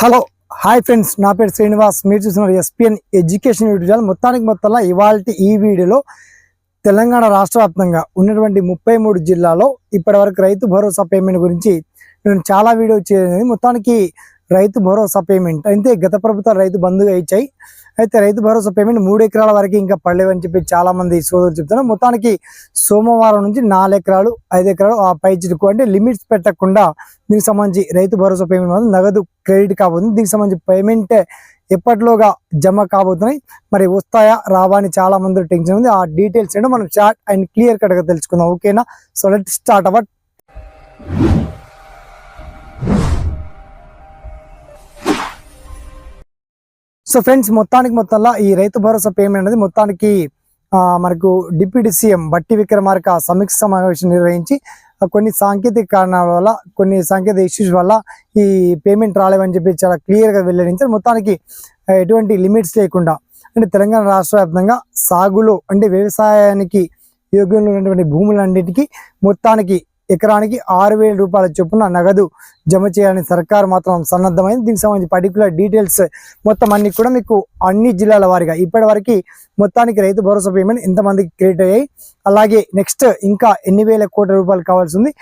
Hello hi friends. నా పేరు శ్రీనివాస్. మీరు చూస్తున్నారు ఎస్పిఎన్ ఎడ్యుకేషన్ యూట్యూబ్ మొత్తానికి మొత్తంలో ఇవాళ ఈ వీడియోలో తెలంగాణ రాష్ట్ర వ్యాప్తంగా ఉన్నటువంటి ముప్పై మూడు జిల్లాలో ఇప్పటివరకు రైతు భరోసా పేమెంట్ గురించి నేను చాలా వీడియో చేయలేదు. మొత్తానికి రైతు భరోసా పేమెంట్ అయితే గత ప్రభుత్వాలు రైతు బంధుగా ఇచ్చాయి. అయితే రైతు భరోసా పేమెంట్ మూడు ఎకరాల వరకు ఇంకా పడలేవని చెప్పి చాలా మంది సోదరులు చెప్తున్నారు. మొత్తానికి సోమవారం నుంచి నాలుగు ఎకరాలు ఐదు ఎకరాలు ఆ పై చిరుకు అంటే లిమిట్స్ పెట్టకుండా దీనికి సంబంధించి రైతు భరోసా పేమెంట్ మాత్రం నగదు క్రెడిట్ కాబోతుంది. దీనికి సంబంధించి పేమెంట్ ఎప్పటిలోగా జమ కాబోతున్నాయి. మరి వస్తాయా రావా అని చాలా మంది టెన్షన్ ఉంది. ఆ డీటెయిల్స్ ఏంటో మనం షార్ట్ అండ్ క్లియర్ కట్గా తెలుసుకుందాం. ఓకేనా? So let start our so friends మొత్తానికి మొత్తంలో ఈ రైతు భరోసా పేమెంట్ అనేది మొత్తానికి మనకు డిప్యూటీ సీఎం బట్టి విక్రమార్క సమీక్ష సమావేశం నిర్వహించి కొన్ని సాంకేతిక కారణాల వల్ల కొన్ని సాంకేతిక ఇష్యూస్ వల్ల ఈ పేమెంట్ రాలేవని చెప్పి చాలా క్లియర్గా వెల్లడించారు. మొత్తానికి ఎటువంటి లిమిట్స్ లేకుండా అంటే తెలంగాణ రాష్ట్ర వ్యాప్తంగా సాగులో అంటే వ్యవసాయానికి యోగ్యంలో ఉన్నటువంటి భూములన్నిటికీ మొత్తానికి ఎకరానికి ఆరు వేల రూపాయల చొప్పున నగదు జమ చేయాలని సర్కార్ మాత్రం సన్నద్ధమైంది. దీనికి సంబంధించి పర్టికులర్ డీటెయిల్స్ మొత్తం అన్ని కూడా మీకు అన్ని జిల్లాల వారిగా ఇప్పటి వరకు మొత్తానికి రైతు భరోసా పేమెంట్ ఎంతమందికి క్రియేట్ అయ్యాయి? అలాగే నెక్స్ట్ ఇంకా ఎన్ని వేల కోట్ల రూపాయలు కావాల్సి ఉంది?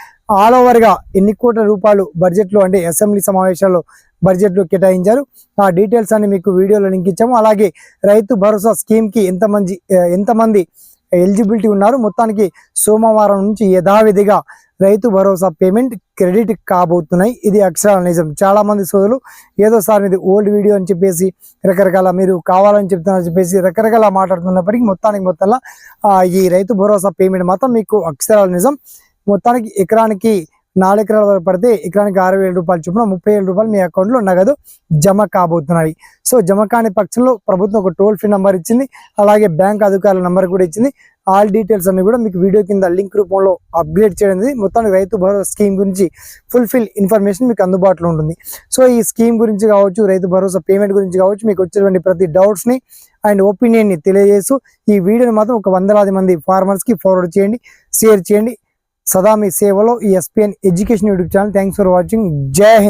ఆల్ ఓవర్గా ఎన్ని కోట్ల రూపాయలు బడ్జెట్లో అంటే అసెంబ్లీ సమావేశాల్లో బడ్జెట్లో కేటాయించారు? ఆ డీటెయిల్స్ అన్ని మీకు వీడియోలో లింక్ ఇచ్చాము. అలాగే రైతు భరోసా స్కీమ్కి ఎంతమంది ఎంతమంది ఎలిజిబిలిటీ ఉన్నారు? మొత్తానికి సోమవారం నుంచి యథావిధిగా రైతు భరోసా పేమెంట్ క్రెడిట్ కాబోతున్నాయి. ఇది అక్షరాల నిజం. చాలా మంది సోదరులు ఏదో సార్ ఇది ఓల్డ్ వీడియో అని చెప్పేసి రకరకాల మీరు కావాలని చెప్తున్నారని చెప్పేసి రకరకాల మాట్లాడుతున్నప్పటికీ మొత్తానికి మొత్తంలో ఈ రైతు భరోసా పేమెంట్ మాత్రం మీకు అక్షరాల నిజం. మొత్తానికి ఎకరానికి నాలుగు ఎకరాల వరకు పడితే ఎకరానికి ఆరు వేల రూపాయలు చొప్పున ముప్పై వేల రూపాయలు మీ అకౌంట్లో నగదు జమ కాబోతున్నాయి. సో జమ కాని పక్షంలో ప్రభుత్వం ఒక టోల్ ఫ్రీ నెంబర్ ఇచ్చింది. అలాగే బ్యాంక్ అధికారుల నెంబర్ కూడా ఇచ్చింది. ఆల్ డీటెయిల్స్ అన్ని కూడా మీకు వీడియో కింద లింక్ రూపంలో అప్గ్రేడ్ చేయడం మొత్తానికి రైతు భరోసా స్కీమ్ గురించి ఫుల్ఫిల్ ఇన్ఫర్మేషన్ మీకు అందుబాటులో ఉంటుంది. సో ఈ స్కీమ్ గురించి కావచ్చు రైతు భరోసా పేమెంట్ గురించి కావచ్చు మీకు వచ్చేటువంటి ప్రతి డౌట్స్ని అండ్ ఒపీనియన్ని తెలియజేస్తూ ఈ వీడియోని మాత్రం ఒక వందలాది మంది ఫార్మర్స్కి ఫార్వర్డ్ చేయండి షేర్ చేయండి. సదా మీ సేవలో ఈ SPN education YouTube channel. Thanks for watching జై హింద్.